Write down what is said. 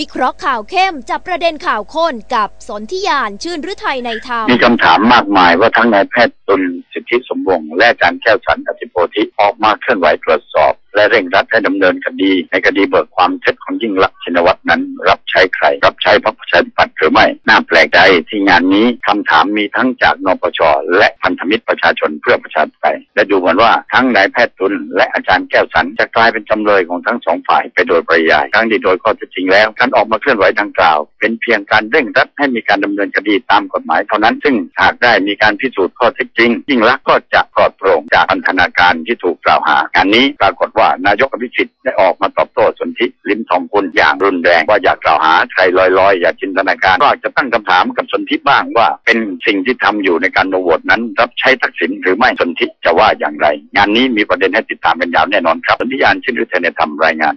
วิเคราะห์ข่าวเข้มจับประเด็นข่าวข้นกับสนธิยานชื่นฤทัยในธรรมมีคำถามมากมายว่าทั้งนายแพทย์ตุลสิทธิสมวงและอาจารย์แก้วสันอธิโพธิออกมาเคลื่อนไหวตรวจสอบ และเร่งรัดให้ดำเนินคดี ในคดีเบิกความเท็จของยิ่งลักษณ์ชินวัตรนั้น รับใช้ใคร รับใช้พรรคประชาธิปัตย์หรือไม่น่าแปลกใจที่งานนี้คำถามมีทั้งจากนปชและพันธมิตรประชาชนเพื่อประชาธิปไตย และดูเหมือนว่าทั้งนายแพทย์ตุลและอาจารย์แก้วสันจะกลายเป็นจำเลยของทั้งสองฝ่ายไปโดยปริยายทั้งที่โดยข้อเท็จจริงแล้วการออกมาเคลื่อนไหวดังกล่าว เป็นเพียงการเร่งรัดให้มีการดำเนินคดีตามกฎหมายเท่านั้น ซึ่งหากได้มีการพิสูจน์ข้อเท็จจริง ยิ่งลักษณ์ก็จะปลอดโปร่งจากพันธนาการที่ถูกกล่าวหางานนี้ปรากฏว่านายกอภิสิทธิ์ได้ออกมาตอบโต้ นธิลิ้มทองกุลอย่างรุนแรงว่าอยากกล่าวหาใครลอยๆ อย่าจินตนาการ ก็อาจจะตั้งคำถามกับสนธิบ้างว่า เป็นสิ่งที่ทำอยู่ในการโหวตนั้น รับใช้ทักษิณหรือไม่สนธิจะว่าอย่างไร งานนี้มีประเด็นให้ติดตามกันยาวแน่นอนครับสนธิยานชินฤทัยในธรรมรายงาน